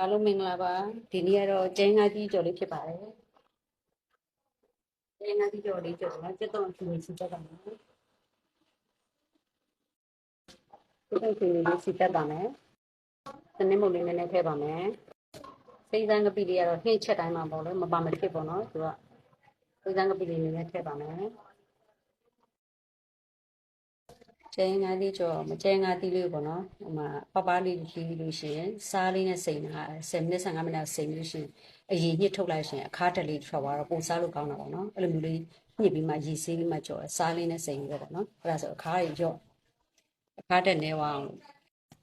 အားလုံးမင်္ဂလာပါဒီနေ့ကတော့ကျင်းငါကြီးကြော်လေးဖြစ်ပါတယ်ကျင်းငါကြီးကြော်လေးကြော်တော့စက်တော့အဖြူလေးစီတက်ပါမယ်စက်တော့အဖြူလေးစီတက်ပါမယ်တနည်းမုတ်လေးနည်းနည်းထည့်ပါမယ်စိတ်စမ်းကပိလေးကတော့ဟင်းချက်တိုင်းမှာပေါ့လေမပါမဖြစ်ပေါ့နော်သူကစိတ်စမ်းကပိလေးနည်းနည်းထည့်ပါမယ် ကျင်းငါးလေးကြော်မကျင်းငါးတီးလေးပေါ့နော်ဟိုမှာပပလေးလီးလို့ရှိရင်စားလေးနဲ့စိန်တာ10မိနစ်15မိနစ်စိန်လို့ရှိရင်အရင်ညှစ်ထုတ်လိုက်ရှင်အခါတက်လေးထွက်သွားတော့ပုံစားလို့ကောင်းတာပေါ့နော်အဲ့လိုမျိုးလေးညှစ်ပြီးမှရေဆေးပြီးမှကြော်တယ်စားလေးနဲ့စိန်ပြီးတော့ပေါ့နော်အဲ့ဒါဆိုအခါတွေကြော့အခါတက်နေအောင်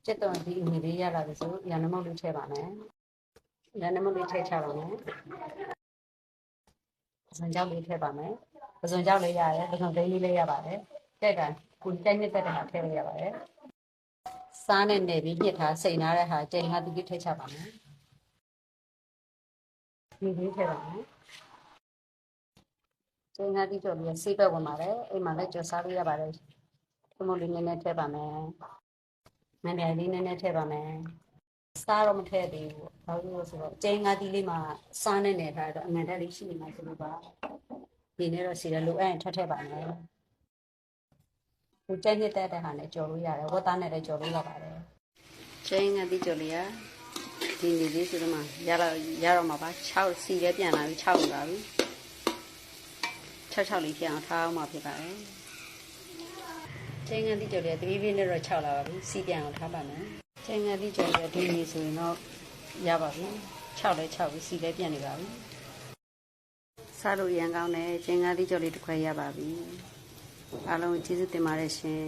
ကျက်တော်ဒီအငွေလေးရလာပြီဆိုရန်နမောက်လေးထည့်ပါမယ်ရန်နမောက်လေးထည့်ချပါမယ်ပဇွန်ကြောက်လေးထည့်ပါမယ်ပဇွန်ကြောက်လေးရတယ်ပဇွန်သိန်းလေးလေးရပါတယ်တဲ့တာ ကိုတိုက်နှစ်တက်တဲ့ဟာထည့်လို့ရပါတယ်စားနဲ့နေပြီးညှစ်ထားစိန်ထားတဲ့ဟာကျိန်ဟာသူကြီးထိတ်ချပါမယ်ဒီလေးထည့်ပါမယ်ကျိန်ဟာဒီကြော်ပြီးဆေးပဲဝင်ပါတယ်အိမ်မှာလည်းကြော်စားလို့ရပါတယ်ခမလေးနည်းနည်းထည့်ပါမယ်မန္တလေးနည်းနည်းထည့်ပါမယ်စားတော့မထည့်သေးဘူးဘာလို့လဲဆိုတော့ကျိန်ဟာဒီလေးမှာစားနဲ့နေထားတော့အမှန်တလေးရှိနေမှာဆိုလို့ပါဒီနေ့တော့စီရလိုအဲ့ရင်ထပ်ထည့်ပါမယ် ကိုကြိုက်နေတဲ့တဲ့ဟာနဲ့ကြော်လို့ရတယ်ဝတ်သားနဲ့လည်းကြော်လို့ရပါတယ်ကျင်းငါဒီကြော်လေးရဒီနေ့လေးဆိုတော့မှရတော့ရတော့မှာပါ6စီလည်းပြန်လာပြီ6လာပြီ6 6လေးပြန်အောင်ထားအောင်မှာဖြစ်ပါတယ်ကျင်းငါဒီကြော်လေးကတပီးပီးနဲ့တော့6လာပါပြီစီပြန်အောင်ထားပါမယ်ကျင်းငါဒီကြော်လေးကဒီနေ့ဆိုရင်တော့ရပါပြီ6လဲ6ပြီစီလည်းပြန်နေပါပြီစားလို့ရန်ကောင်းတယ်ကျင်းငါဒီကြော်လေးတစ်ခွဲရပါပြီ အားလုံးကျေးဇူးတင်ပါတယ်ရှင်